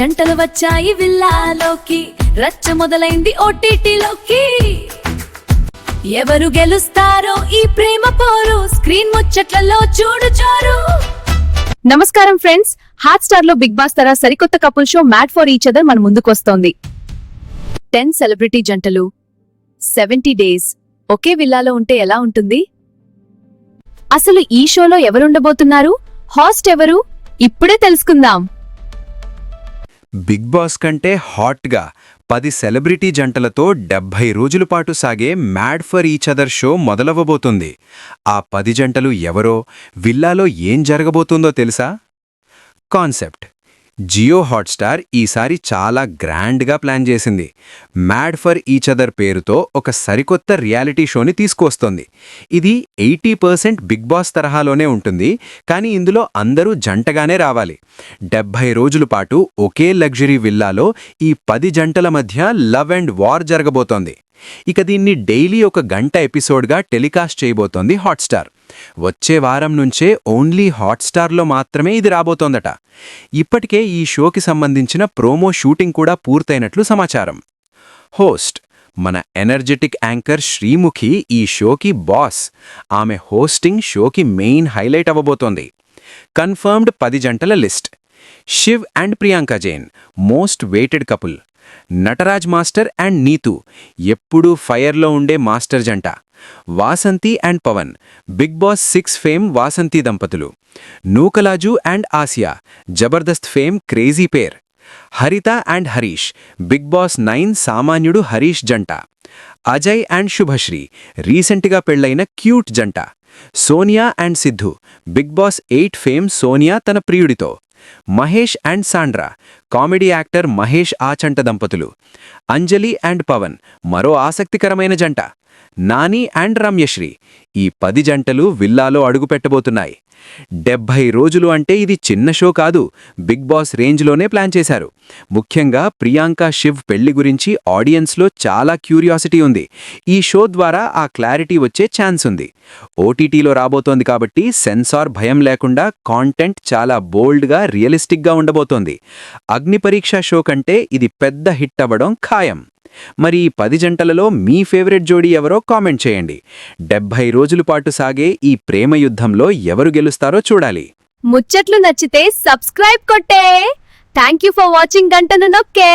జంటలు వచ్చాయి విల్లాలోకి. రచ్చ మొదలైంది ఓటీటీలోకి ఎవరు గెలుస్తారో ఈ ప్రేమ పోరు. స్క్రీన్ ముచ్చట్లలో చూడు చోరు నమస్కారం ఫ్రెండ్స్. హాట్ స్టార్లో బిగ్ బాస్ తర సరికొత్త couple show mad for each other మన ముందుకొస్తోంది. టెన్ సెలబ్రిటీ జంటలు. Seventy days. ఒకే విల్లాలో ఉంటే ఎలా ఉంటుంది? అసలు ఈ షోలో ఎవరుండబోతున్నారు? హాస్ట్ ఎవరు? ఇప్పుడే తెలుసుకుందాం. బిగ్ బాస్ కంటే హాట్గా పది సెలబ్రిటీ జంటలతో డెబ్భై రోజుల పాటు సాగే mad for each other show మొదలవ్వబోతుంది. ఆ పది జంటలు ఎవరో విల్లాలో ఏం జరగబోతుందో తెలుసా? కాన్సెప్ట్. జియో హాట్స్టార్ ఈసారి చాలా గ్రాండ్గా ప్లాన్ చేసింది. మ్యాడ్ ఫర్ ఈచ్ అదర్ పేరుతో ఒక సరికొత్త రియాలిటీ షోని తీసుకొస్తోంది ఇది ఎయిటీ పర్సెంట్ బిగ్ బాస్ తరహాలోనే ఉంటుంది కానీ ఇందులో అందరూ జంటగానే రావాలి. డెబ్భై రోజుల పాటు ఒకే లగ్జరీ విల్లాలో ఈ పది జంటల మధ్య లవ్ అండ్ వార్ జరగబోతోంది. ఇక దీన్ని డైలీ ఒక గంట ఎపిసోడ్గా టెలికాస్ట్ చేయబోతోంది హాట్స్టార్. వచ్చే వారం నుంచే ఓన్లీ హాట్స్టార్లో మాత్రమే ఇది రాబోతోందట. ఇప్పటికే ఈ షోకి సంబంధించిన ప్రోమో షూటింగ్ కూడా పూర్తయినట్లు సమాచారం. హోస్ట్ మన ఎనర్జెటిక్ యాంకర్ శ్రీముఖి ఈ షోకి బాస్. ఆమె హోస్టింగ్ షోకి మెయిన్ హైలైట్ అవ్వబోతోంది. కన్ఫర్మ్డ్ పది జంటల list. Shiv and Priyanka Jain most waited couple Nataraj master and Neetu ఎప్పుడూ ఫైర్లో ఉండే మాస్టర్ జంట. Vasanthi and Pavan Bigg Boss six fame Vasanthi దంపతులు Nookalaju and Asia Jabardasth fame crazy pair Haritha and Harish Bigg Boss nine సామాన్యుడు హరీష్ జంట Ajay and Subhashree రీసెంట్గా పెళ్ళైన cute జంట Sonia and Siddhu Bigg Boss eight fame Sonia తన ప్రియుడితో Mahesh and Sandra comedy actor Mahesh Achanta దంపతులు. Anjali and Pawan మరో ఆసక్తికరమైన జంట నాని అండ్ రమ్యశ్రీ ఈ పది జంటలు విల్లాలో అడుగుపెట్టబోతున్నాయి. డెబ్భై రోజులు అంటే ఇది చిన్న షో కాదు బిగ్ బాస్ రేంజ్లోనే ప్లాన్ చేశారు. ముఖ్యంగా ప్రియాంక శివ్ పెళ్ళి గురించి ఆడియన్స్లో చాలా క్యూరియాసిటీ ఉంది. ఈ షో ద్వారా ఆ క్లారిటీ వచ్చే ఛాన్స్ ఉంది. ఓటీటీలో రాబోతోంది కాబట్టి సెన్సార్ భయం లేకుండా కాంటెంట్ చాలా బోల్డ్గా రియలిస్టిక్గా ఉండబోతోంది. అగ్నిపరీక్ష షో కంటే ఇది పెద్ద హిట్ అవ్వడం ఖాయం. మరి ఈ పది జంటలలో మీ ఫేవరెట్ జోడీ ఎవరో కామెంట్ చేయండి. డెబ్భై రోజుల పాటు సాగే ఈ ప్రేమ యుద్ధంలో ఎవరు గెలుస్తారో చూడాలి. ముచ్చట్లు నచ్చితే సబ్స్క్రైబ్ కొట్టే. థ్యాంక్ యూ ఫర్ వాచింగ్ గంటను నొక్కే.